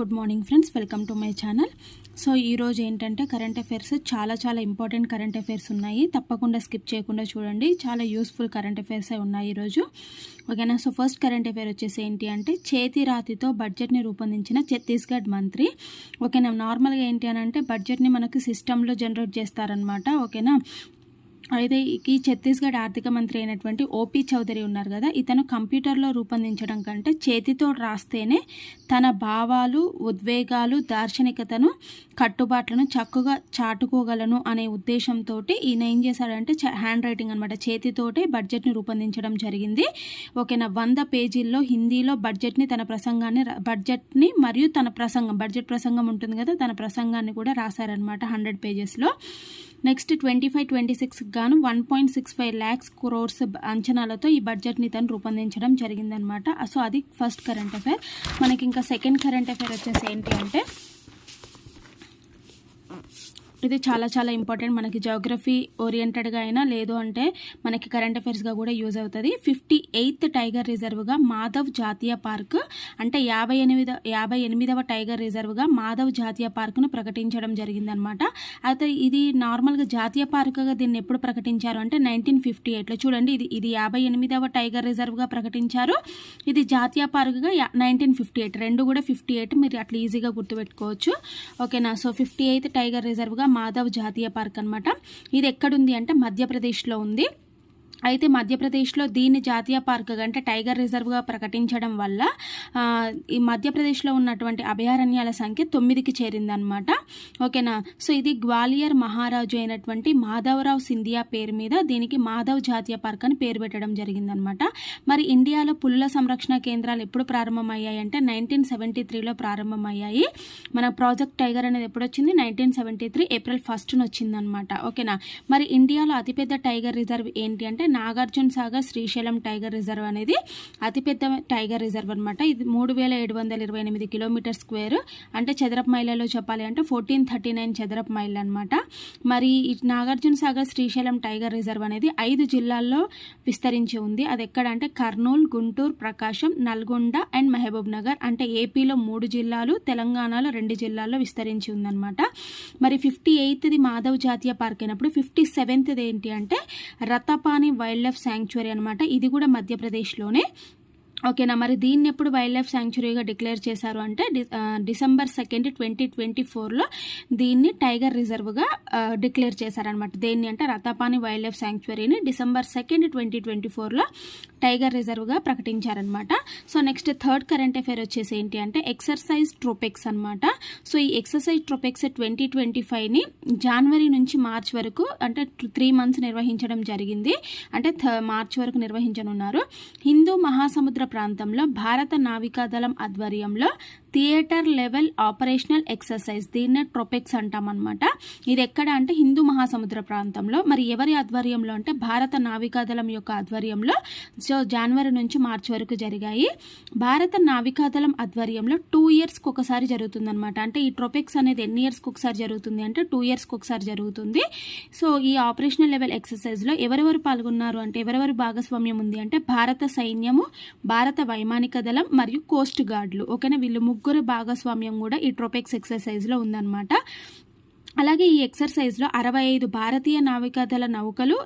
Good morning friends welcome to my channel. So ఈరోజు ఏంటంటే current affairs చాలా చాలా ఇంపార్టెంట్ కరెంట్ అఫైర్స్ ఉన్నాయి. తప్పకుండా స్కిప్ చేయకుండా చూడండి. చాలా యూస్ఫుల్ కరెంట్ అఫైర్స్ ఉన్నాయి ఈరోజు. ఓకేనా సో ఫస్ట్ కరెంట్ అఫైర్ వచ్చేసి ఏంటి అంటే చేతి రాతితో బడ్జెట్ని రూపొందించిన ఛత్తీస్గఢ్ మంత్రి. ఓకేనా నార్మల్గా ఏంటి అని అంటే బడ్జెట్ని మనకు సిస్టంలో జనరేట్ చేస్తారనమాట ఓకేనా అయితే ఈ ఛత్తీస్గఢ్ ఆర్థిక మంత్రి అయినటువంటి ఓపీ చౌదరి ఉన్నారు కదా ఇతను కంప్యూటర్లో రూపొందించడం కంటే చేతితో రాస్తేనే తన భావాలు ఉద్వేగాలు దార్శనికతను కట్టుబాట్లను చక్కగా చాటుకోగలను అనే ఉద్దేశంతో ఈయన ఏం చేశాడంటే హ్యాండ్ రైటింగ్ అనమాట చేతితోటే బడ్జెట్ని రూపొందించడం జరిగింది. ఓకేనా వంద పేజీల్లో హిందీలో బడ్జెట్ని తన ప్రసంగాన్ని బడ్జెట్ని మరియు తన ప్రసంగం బడ్జెట్ ప్రసంగం ఉంటుంది కదా తన ప్రసంగాన్ని కూడా రాశారనమాట hundred పేజెస్లో. Next twenty five twenty six గాను one point six five lakhs crores అంచనాలతో ఈ బడ్జెట్ని తను రూపొందించడం జరిగిందనమాట సో అది ఫస్ట్ కరెంట్ అఫైర్. మనకి ఇంకా సెకండ్ కరెంట్ అఫైర్ వచ్చేసి ఏంటి అంటే ఇది చాలా చాలా ఇంపార్టెంట్ మనకి జోగ్రఫీ ఓరియంటెడ్గా అయినా లేదు అంటే మనకి కరెంట్ అఫైర్స్గా కూడా యూజ్ అవుతుంది. ఫిఫ్టీ ఎయిత్ టైగర్ రిజర్వ్గా మాధవ్ జాతీయ పార్క్ అంటే యాభై ఎనిమిద యాభై ఎనిమిదవ టైగర్ రిజర్వ్గా మాధవ్ జాతీయ పార్కును ప్రకటించడం జరిగిందనమాట అయితే ఇది నార్మల్గా జాతీయ పార్కుగా దీన్ని ఎప్పుడు ప్రకటించారు అంటే నైన్టీన్ ఫిఫ్టీ ఎయిట్లో చూడండి ఇది ఇది యాభై ఎనిమిదవ టైగర్ రిజర్వ్గా ప్రకటించారు. ఇది జాతీయ పార్కుగా నైన్టీన్ ఫిఫ్టీ ఎయిట్ రెండు కూడా ఫిఫ్టీ ఎయిట్ మీరు అట్లా ఈజీగా గుర్తుపెట్టుకోవచ్చు. ఓకేనా సో ఫిఫ్టీ ఎయిత్ టైగర్ రిజర్వ్గా మాధవ్ జాతీయ పార్క్ అనమాట ఇది ఎక్కడుంది అంటే మధ్యప్రదేశ్లో ఉంది. అయితే మధ్యప్రదేశ్లో దీన్ని జాతీయ పార్క్ అంటే టైగర్ రిజర్వ్గా ప్రకటించడం వల్ల ఈ మధ్యప్రదేశ్లో ఉన్నటువంటి అభయారణ్యాల సంఖ్య తొమ్మిదికి చేరిందనమాట ఓకేనా? సో ఇది గ్వాలియర్ మహారాజు అయినటువంటి మాధవరావు సింధియా పేరు మీద దీనికి మాధవ్ జాతీయ పార్క్ అని పేరు పెట్టడం జరిగిందనమాట మరి ఇండియాలో పుల్ల సంరక్షణ కేంద్రాలు ఎప్పుడు ప్రారంభమయ్యాయి అంటే నైన్టీన్ సెవెంటీ త్రీలో ప్రారంభమయ్యాయి. మన ప్రాజెక్ట్ టైగర్ అనేది ఎప్పుడు వచ్చింది? నైన్టీన్ సెవెంటీ త్రీ ఏప్రిల్ ఫస్ట్న వచ్చిందనమాట ఓకేనా? మరి ఇండియాలో అతిపెద్ద టైగర్ రిజర్వ్ ఏంటి అంటే నాగార్జున సాగర్ శ్రీశైలం టైగర్ రిజర్వ్ అనేది అతిపెద్ద టైగర్ రిజర్వ్ అనమాట ఇది మూడు వేల ఏడు వందల ఇరవై ఎనిమిది కిలోమీటర్ స్క్వేర్. అంటే చదరపు మైళ్ళలో చెప్పాలి అంటే ఫోర్టీన్ థర్టీ నైన్ చదరపు మైళ్ళు అనమాట మరి నాగార్జున సాగర్ శ్రీశైలం టైగర్ రిజర్వ్ అనేది ఐదు జిల్లాల్లో విస్తరించి ఉంది. అది ఎక్కడ అంటే కర్నూలు గుంటూరు ప్రకాశం నల్గొండ అండ్ మహబూబ్ నగర్. అంటే ఏపీలో మూడు జిల్లాలు తెలంగాణలో రెండు జిల్లాల్లో విస్తరించి ఉందన్నమాట. మరి ఫిఫ్టీ ఎయిత్ది మాధవ్ జాతీయ పార్క్ అయినప్పుడు ఫిఫ్టీ సెవెంత్ది ఏంటి అంటే రతపాని వైల్డ్ లైఫ్ శాంక్చురీ అనమాట ఇది కూడా మధ్యప్రదేశ్లోనే. ఓకేనా? మరి దీన్ని ఎప్పుడు వైల్డ్ లైఫ్ శాంక్చురీగా డిక్లేర్ చేశారు అంటే డిసెంబర్ సెకండ్ ట్వంటీ ట్వంటీ ఫోర్లో దీన్ని టైగర్ రిజర్వ్గా డిక్లేర్ చేశారనమాట దేన్ని అంటే రతాపాని వైల్డ్ లైఫ్ శాంక్చురీని డిసెంబర్ సెకండ్ ట్వంటీ ట్వంటీ ఫోర్లో టైగర్ రిజర్వ్గా ప్రకటించారనమాట so next third current affair వచ్చేసి ఏంటి అంటే ఎక్సర్సైజ్ ట్రోపెక్స్ అనమాట సో ఈ ఎక్సర్సైజ్ ట్రోపెక్స్ ట్వంటీ ట్వంటీ ఫైవ్ని జనవరి నుంచి మార్చ్ వరకు అంటే త్రీ మంత్స్ నిర్వహించడం జరిగింది. అంటే మార్చ్ వరకు నిర్వహించనున్నారు. హిందూ మహాసముద్ర ప్రాంతంలో భారత నావికాదళం ఆధ్వర్యంలో థియేటర్ లెవెల్ ఆపరేషనల్ ఎక్సర్సైజ్ దీన్నే ట్రోపెక్స్ అంటామన్నమాట. ఇది ఎక్కడ అంటే హిందూ మహాసముద్ర ప్రాంతంలో. మరి ఎవరి ఆధ్వర్యంలో అంటే భారత నావికాదళం యొక్క ఆధ్వర్యంలో సో జనవరి నుంచి మార్చి వరకు జరిగాయి. భారత నావికాదళం ఆధ్వర్యంలో టూ ఇయర్స్కి ఒకసారి జరుగుతుందనమాట అంటే ఈ ట్రోపెక్స్ అనేది ఎన్ని ఇయర్స్కి ఒకసారి జరుగుతుంది అంటే టూ ఇయర్స్కి ఒకసారి జరుగుతుంది. సో ఈ ఆపరేషనల్ లెవెల్ ఎక్సర్సైజ్లో ఎవరెవరు పాల్గొన్నారు అంటే ఎవరెవరు భాగస్వామ్యం ఉంది అంటే భారత సైన్యము భారత వైమానిక దళం మరియు కోస్ట్ గార్డులు. ఓకేనా? వీళ్ళు ముగ్గురు భాగస్వామ్యం కూడా ఈ ట్రోపెక్స్ ఎక్సర్సైజ్లో ఉందన్నమాట. అలాగే ఈ ఎక్సర్సైజ్లో అరవై ఐదు భారతీయ నావికాదళ నౌకలు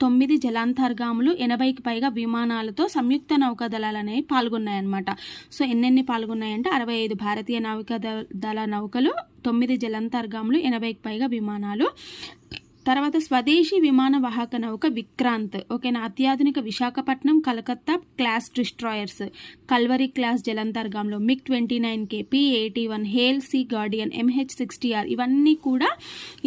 తొమ్మిది జలాంతర్గాములు ఎనభైకి పైగా విమానాలతో సంయుక్త నౌకాదళాలు అనేవి పాల్గొన్నాయన్నమాట. సో ఎన్నెన్ని పాల్గొన్నాయంటే అరవై ఐదు భారతీయ నావికాదళ నౌకలు తొమ్మిది జలాంతర్గాములు ఎనభైకి పైగా విమానాలు. తర్వాత స్వదేశీ విమాన వాహక నౌక విక్రాంత్ ఓకేనా? అత్యాధునిక Visakhapatnam Calcutta class destroyers Kalvari class జలంతర్గాంలో MiG twenty nine K P eighty one HALE sea Guardian MH sixty R ఇవన్నీ కూడా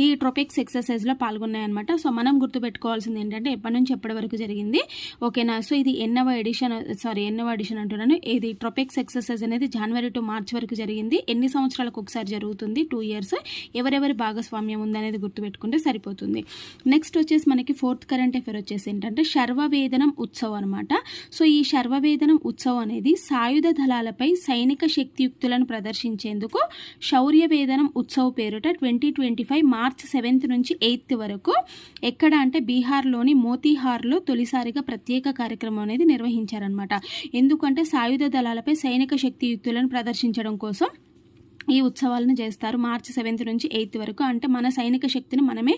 ఈ ట్రోపిక్స్ ఎక్సర్సైజ్లో పాల్గొన్నాయన్నమాట. సో మనం గుర్తుపెట్టుకోవాల్సింది ఏంటంటే ఎప్పటి నుంచి ఎప్పటి వరకు జరిగింది ఓకేనా? సో ఇది ఎన్నవ ఎడిషన్ సారీ ఎన్నవ ఎడిషన్ అంటున్నాను. ఇది ట్రోపిక్స్ ఎక్సర్సైజ్ అనేది జనవరి టు మార్చ్ వరకు జరిగింది. ఎన్ని సంవత్సరాలకు ఒకసారి జరుగుతుంది? Two years. ఎవరెవరి భాగస్వామ్యం ఉందనేది గుర్తుపెట్టుకుంటే సరిపోతుంది. అవుతుంది నెక్స్ట్ వచ్చేసి మనకి ఫోర్త్ కరెంట్ అఫేర్ వచ్చేసి ఏంటంటే శర్వవేదనం ఉత్సవం అనమాట సో ఈ శర్వవేదనం ఉత్సవం అనేది సాయుధ దళాలపై సైనిక శక్తియుక్తులను ప్రదర్శించేందుకు Shaurya Vedanam పేరుట twenty twenty five March seventh నుంచి ఎయిత్ వరకు ఎక్కడ అంటే బీహార్లోని మోతీహార్లో తొలిసారిగా ప్రత్యేక కార్యక్రమం అనేది నిర్వహించారనమాట ఎందుకంటే సాయుధ దళాలపై సైనిక శక్తియుక్తులను ప్రదర్శించడం కోసం ఈ ఉత్సవాలను చేస్తారు మార్చి సెవెంత్ నుంచి ఎయిత్ వరకు. అంటే మన సైనిక శక్తిని మనమే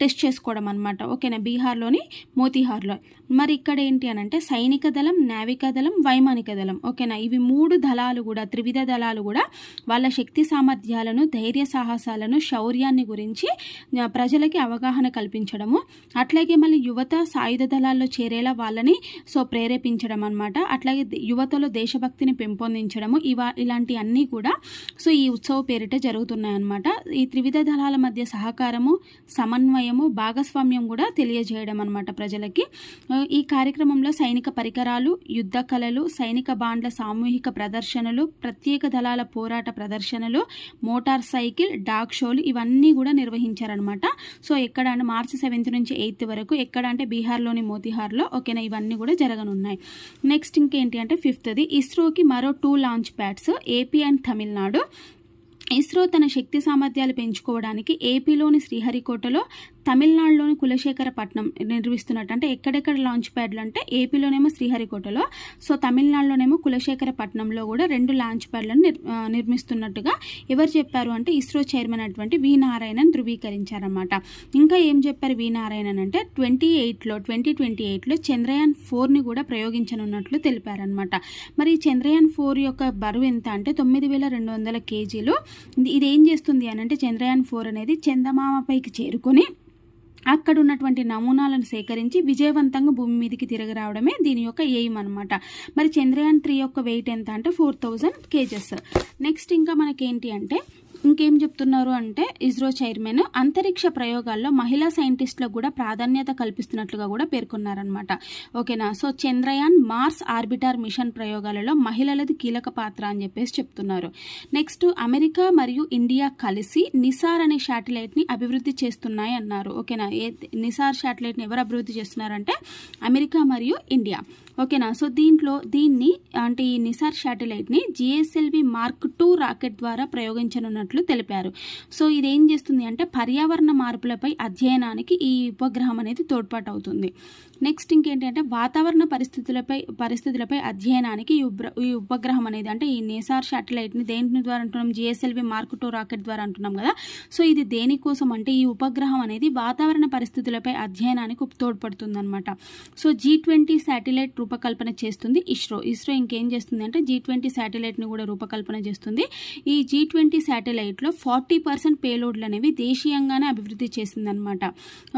టెస్ట్ చేసుకోవడం అనమాట ఓకేనా? బీహార్లోని మోతీహార్లో. మరి ఇక్కడ ఏంటి అని అంటే సైనిక దళం నావికా దళం వైమానిక దళం. ఓకేనా? ఇవి మూడు దళాలు కూడా త్రివిధ దళాలు కూడా వాళ్ళ శక్తి సామర్థ్యాలను ధైర్య సాహసాలను శౌర్యాన్ని గురించి ప్రజలకి అవగాహన కల్పించడము. అట్లాగే మళ్ళీ యువత సాయుధ దళాల్లో చేరేలా వాళ్ళని సో ప్రేరేపించడం అనమాట అట్లాగే యువతలో దేశభక్తిని పెంపొందించడము ఇవా ఇలాంటి అన్నీ కూడా. సో ఈ ఉత్సవ పేరిట జరుగుతున్నాయన్నమాట. ఈ త్రివిధ దళాల మధ్య సహకారము సమన్వయము భాగస్వామ్యం కూడా తెలియజేయడం అనమాట ప్రజలకి. ఈ కార్యక్రమంలో సైనిక పరికరాలు యుద్ధ కళలు సైనిక బాండ్ల సామూహిక ప్రదర్శనలు ప్రత్యేక దళాల పోరాట ప్రదర్శనలు మోటార్ సైకిల్ డాగ్ షోలు ఇవన్నీ కూడా నిర్వహించారనమాట సో ఎక్కడ అంటే మార్చి సెవెంత్ నుంచి ఎయిత్ వరకు ఎక్కడ అంటే బీహార్లోని మోతిహార్లో ఓకేనా ఇవన్నీ కూడా జరగనున్నాయి. నెక్స్ట్ ఇంకేంటి అంటే ఫిఫ్త్ది ఇస్రోకి మరో two launch pads AP and Tamil Nadu. ISRO తన శక్తి సామర్థ్యాలు పెంచుకోవడానికి ఏపీలోని శ్రీహరికోటలో తమిళనాడులోని కులశేఖరపట్నం నిర్మిస్తున్నట్టు అంటే ఎక్కడెక్కడ లాంచ్ ప్యాడ్లు అంటే ఏపీలోనేమో శ్రీహరికోటలో సో తమిళనాడులోనేమో కులశేఖరపట్నంలో కూడా రెండు లాంచ్ ప్యాడ్లను నిర్మిస్తున్నట్టుగా ఎవరు చెప్పారు అంటే ఇస్రో చైర్మన్ అటువంటి వి నారాయణన్ ధృవీకరించారన్నమాట. ఇంకా ఏం చెప్పారు వి నారాయణన్ అంటే ట్వంటీ ఎయిట్లో ట్వంటీ ట్వంటీ ఎయిట్లో చంద్రయాన్ ఫోర్ని కూడా ప్రయోగించనున్నట్లు తెలిపారనమాట మరి చంద్రయాన్ ఫోర్ యొక్క బరువు ఎంత అంటే తొమ్మిది వేల రెండు వందల కేజీలు. ఇది ఏం చేస్తుంది అని అంటే చంద్రయాన్ ఫోర్ అనేది చందమామపైకి చేరుకొని అక్కడ ఉన్నటువంటి నమూనాలను సేకరించి విజయవంతంగా భూమి మీదకి తిరిగి రావడమే దీని యొక్క ఎయిమ్ అనమాట మరి చంద్రయాన్ త్రీ యొక్క వెయిట్ ఎంత అంటే ఫోర్ థౌజండ్ కేజెస్. నెక్స్ట్ ఇంకా మనకేంటి అంటే ఇంకేం చెప్తున్నారు అంటే ఇస్రో చైర్మన్ అంతరిక్ష ప్రయోగాల్లో మహిళా సైంటిస్టులకు కూడా ప్రాధాన్యత కల్పిస్తున్నట్లుగా కూడా పేర్కొన్నారనమాట ఓకేనా? So Chandrayaan Mars orbiter mission ప్రయోగాలలో మహిళలది కీలక పాత్ర అని చెప్పేసి చెప్తున్నారు. నెక్స్ట్ అమెరికా మరియు ఇండియా కలిసి నిసార్ అనే శాటిలైట్ని అభివృద్ధి చేస్తున్నాయి అన్నారు. ఓకేనా? ఏ నిసార్ శాటిలైట్ని ఎవరు అభివృద్ధి చేస్తున్నారంటే అమెరికా మరియు ఇండియా. ఓకేనా? సో దీంట్లో దీన్ని అంటే ఈ నిసార్ శాటిలైట్ని జిఎస్ఎల్వి మార్క్ టూ రాకెట్ ద్వారా చేస్తున్నట్లు తెలిపారు. సో ఇది ఏం చేస్తుంది అంటే పర్యావరణ మార్పులపై అధ్యయనానికి ఈ ఉపగ్రహం అనేది తోడ్పాటు అవుతుంది నెక్స్ట్ ఇంకేంటంటే వాతావరణ పరిస్థితులపై పరిస్థితులపై అధ్యయనానికి ఈ ఈ ఉపగ్రహం అనేది అంటే ఈ నేసార్ శాటిలైట్ని దేని ద్వారా అంటున్నాం? జిఎస్ఎల్వి మార్క్ టూ రాకెట్ ద్వారా అంటున్నాం కదా. సో ఇది దేనికోసం అంటే ఈ ఉపగ్రహం అనేది వాతావరణ పరిస్థితులపై అధ్యయనానికి తోడ్పడుతుంది అనమాట సో జీ ట్వంటీ శాటిలైట్ రూపకల్పన చేస్తుంది ఇస్రో. ఇస్రో ఇంకేం చేస్తుంది అంటే జీ ట్వంటీ శాటిలైట్ని కూడా రూపకల్పన చేస్తుంది. ఈ జీ ట్వంటీ శాటిలైట్లో ఫార్టీ పర్సెంట్ పేలోడ్లు అనేవి దేశీయంగానే అభివృద్ధి చేసిందనమాట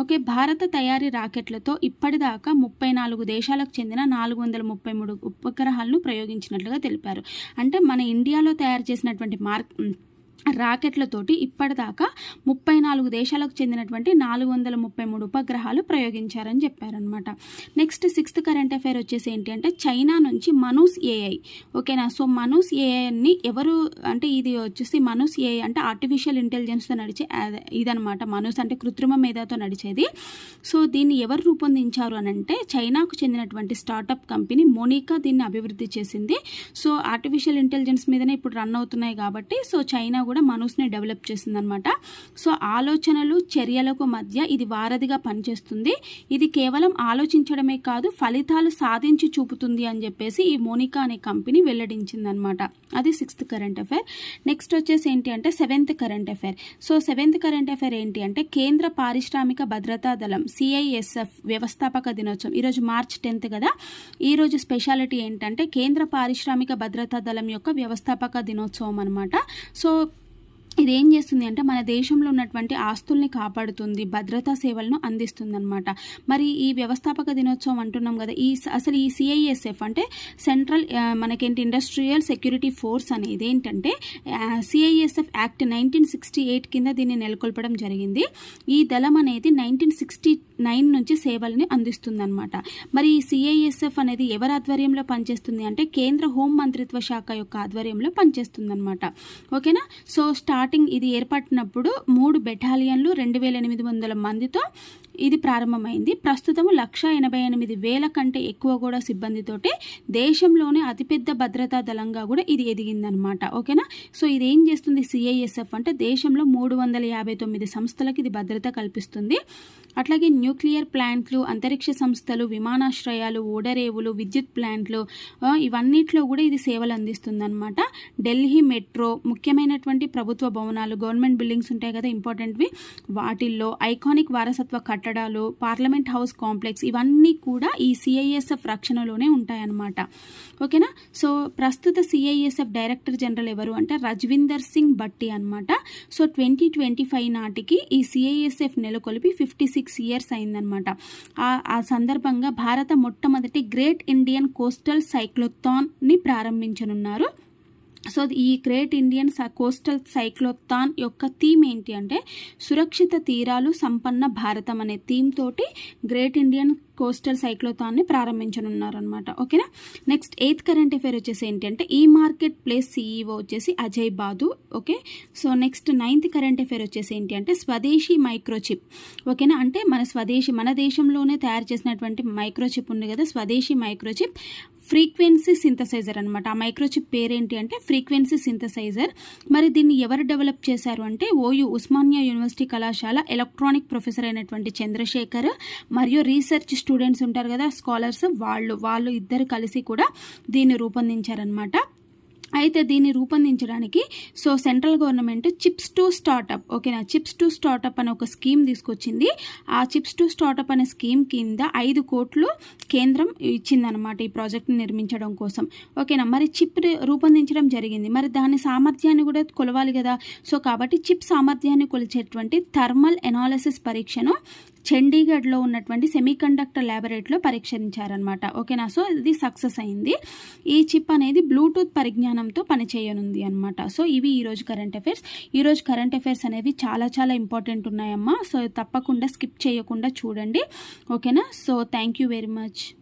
ఓకే భారత తయారీ రాకెట్లతో ఇప్పటిదా దాకా ముప్పై నాలుగు దేశాలకు చెందిన నాలుగు వందల ముప్పై మూడు ఉపగ్రహాలను ప్రయోగించినట్లుగా తెలిపారు. అంటే మన ఇండియాలో తయారు చేసినటువంటి మార్క్ రాకెట్లతోటి ఇప్పటిదాకా ముప్పై నాలుగు దేశాలకు చెందినటువంటి నాలుగు వందల ముప్పై మూడు ఉపగ్రహాలు ప్రయోగించారని చెప్పారనమాట నెక్స్ట్ సిక్స్త్ కరెంట్ అఫైర్ వచ్చేసి ఏంటి అంటే చైనా నుంచి మనూస్ ఏఐ ఓకేనా? సో మనూస్ ఏఐని ఎవరు అంటే ఇది వచ్చేసి మనూస్ ఏఐ అంటే ఆర్టిఫిషియల్ ఇంటెలిజెన్స్తో నడిచే ఇదనమాట మనూస్ అంటే కృత్రిమ మేధాతో నడిచేది. సో దీన్ని ఎవరు రూపొందించారు అని అంటే చైనాకు చెందినటువంటి స్టార్టప్ కంపెనీ మోనికా దీన్ని అభివృద్ధి చేసింది. సో ఆర్టిఫిషియల్ ఇంటెలిజెన్స్ మీదనే ఇప్పుడు రన్ అవుతున్నాయి కాబట్టి సో చైనా కూడా మనసుని డెవలప్ చేసిందనమాట. సో ఆలోచనలు చర్యలకు మధ్య ఇది వారధిగా పనిచేస్తుంది. ఇది కేవలం ఆలోచించడమే కాదు ఫలితాలు సాధించి చూపుతుంది అని చెప్పేసి ఈ మోనికా అనే కంపెనీ వెల్లడించిందనమాట. అది సిక్స్త్ కరెంట్ అఫైర్. నెక్స్ట్ వచ్చేసి ఏంటి అంటే seventh current affair. So seventh current affair ఏంటి అంటే కేంద్ర పారిశ్రామిక భద్రతా దళం సిఐఎస్ఎఫ్ వ్యవస్థాపక దినోత్సవం. ఈరోజు మార్చ్ టెన్త్ కదా. ఈరోజు స్పెషాలిటీ ఏంటంటే కేంద్ర పారిశ్రామిక భద్రతా దళం యొక్క వ్యవస్థాపక దినోత్సవం అనమాట. సో ఇది ఏం చేస్తుంది అంటే మన దేశంలో ఉన్నటువంటి ఆస్తుల్ని కాపాడుతుంది భద్రతా సేవలను అందిస్తుంది అనమాట మరి ఈ వ్యవస్థాపక దినోత్సవం అంటున్నాం కదా ఈ అసలు ఈ సిఐఎస్ఎఫ్ అంటే సెంట్రల్ మనకేంటి ఇండస్ట్రియల్ సెక్యూరిటీ ఫోర్స్ అనేది ఏంటంటే CISF act nineteen sixty eight కింద దీన్ని నెలకొల్పడం జరిగింది. ఈ దళం అనేది నైన్టీన్ సిక్స్టీ నైన్ నుంచి సేవల్ని అందిస్తుందన్నమాట. మరి ఈ సిఐఎస్ఎఫ్ అనేది ఎవరి ఆధ్వర్యంలో పనిచేస్తుంది అంటే కేంద్ర హోం మంత్రిత్వ శాఖ యొక్క ఆధ్వర్యంలో పనిచేస్తుంది అనమాట ఓకేనా? సో స్టార్ట్ స్టార్టింగ్ ఇది ఏర్పడినప్పుడు మూడు బెటాలియన్లు రెండు వేల ఎనిమిది వందల మందితో ఇది ప్రారంభమైంది. ప్రస్తుతం లక్ష ఎనభై ఎనిమిది వేల కంటే ఎక్కువ కూడా సిబ్బందితోటి దేశంలోనే అతిపెద్ద భద్రతా దళంగా కూడా ఇది ఎదిగిందనమాట ఓకేనా? సో ఇది ఏం చేస్తుంది? సిఐఎస్ఎఫ్ అంటే దేశంలో మూడు వందల యాభై తొమ్మిది సంస్థలకు ఇది భద్రత కల్పిస్తుంది. అట్లాగే న్యూక్లియర్ ప్లాంట్లు అంతరిక్ష సంస్థలు విమానాశ్రయాలు ఓడరేవులు విద్యుత్ ప్లాంట్లు ఇవన్నిట్లో కూడా ఇది సేవలు అందిస్తుంది అనమాట ఢిల్లీ మెట్రో ముఖ్యమైనటువంటి ప్రభుత్వ భవనాలు గవర్నమెంట్ బిల్డింగ్స్ ఉంటాయి కదా ఇంపార్టెంట్వి. వాటిల్లో ఐకానిక్ వారసత్వ కట్టడాలు పార్లమెంట్ హౌస్ కాంప్లెక్స్ ఇవన్నీ కూడా ఈ సిఐఎస్ఎఫ్ రక్షణలోనే ఉంటాయన్నమాట. ఓకేనా? సో ప్రస్తుత సిఐఎస్ఎఫ్ డైరెక్టర్ జనరల్ ఎవరు అంటే రజ్విందర్ సింగ్ భట్టి అనమాట సో ట్వంటీ ట్వంటీ ఫైవ్ నాటికి ఈ సిఐఎస్ఎఫ్ నెలకొల్పి ఫిఫ్టీ సిక్స్ సిక్స్ ఇయర్స్ అయిందనమాట. ఆ ఆ సందర్భంగా భారత మొట్టమొదటి గ్రేట్ ఇండియన్ కోస్టల్ సైక్లోథాన్ని ప్రారంభించనున్నారు. సో ఈ గ్రేట్ ఇండియన్ స- కోస్టల్ సైక్లోథాన్ యొక్క థీమ్ ఏంటి అంటే సురక్షిత తీరాలు సంపన్న భారతం అనే థీమ్ తోటి గ్రేట్ ఇండియన్ కోస్టల్ సైక్లోథాన్ని ప్రారంభించనున్నారనమాట ఓకేనా? నెక్స్ట్ ఎయిత్ కరెంట్ అఫేర్ వచ్చేసి ఏంటి అంటే ఈ మార్కెట్ ప్లేస్ సీఈఓ వచ్చేసి Ajay Badu. Okay? So next ninth current affair వచ్చేసి ఏంటి అంటే స్వదేశీ మైక్రోచిప్. ఓకేనా? అంటే మన స్వదేశీ మన దేశంలోనే తయారు చేసినటువంటి మైక్రోచిప్ ఉంది కదా స్వదేశీ మైక్రోచిప్. ఫ్రీక్వెన్సీ సింథసైజర్ అనమాట ఆ మైక్రోచిప్ పేరేంటి అంటే ఫ్రీక్వెన్సీ సింథసైజర్. మరి దీన్ని ఎవరు డెవలప్ చేశారు అంటే ఓయు ఉస్మానియా యూనివర్సిటీ కళాశాల ఎలక్ట్రానిక్ ప్రొఫెసర్ అయినటువంటి చంద్రశేఖర్ మరియు రీసెర్చ్ స్టూడెంట్స్ ఉంటారు కదా స్కాలర్స్ వాళ్ళు వాళ్ళు ఇద్దరు కలిసి కూడా దీన్ని రూపొందించారనమాట అయితే దీన్ని రూపొందించడానికి so central government chips to startup ఓకేనా? చిప్స్ టు స్టార్టప్ అనే ఒక స్కీమ్ తీసుకొచ్చింది. ఆ చిప్స్ టు స్టార్టప్ అనే స్కీమ్ కింద ఐదు కోట్లు కేంద్రం ఇచ్చిందనమాట ఈ ప్రాజెక్ట్ని నిర్మించడం కోసం. ఓకేనా? మరి చిప్ రూపొందించడం జరిగింది. మరి దాని సామర్థ్యాన్ని కూడా కొలవాలి కదా. సో కాబట్టి చిప్ సామర్థ్యాన్ని కొలిచేటువంటి థర్మల్ ఎనాలిసిస్ పరీక్షను చండీగఢ్లో ఉన్నటువంటి సెమీకండక్టర్ ల్యాబొరేటరీలో పరీక్షించారనమాట ఓకేనా? సో ఇది సక్సెస్ అయింది. ఈ చిప్ అనేది బ్లూటూత్ పరిజ్ఞానంతో పనిచేయనుంది అనమాట సో ఇవి ఈరోజు కరెంట్ అఫైర్స్. ఈరోజు కరెంట్ అఫైర్స్ అనేవి చాలా చాలా ఇంపార్టెంట్ ఉన్నాయమ్మా. సో తప్పకుండా స్కిప్ చేయకుండా చూడండి. ఓకేనా? So thank you very much.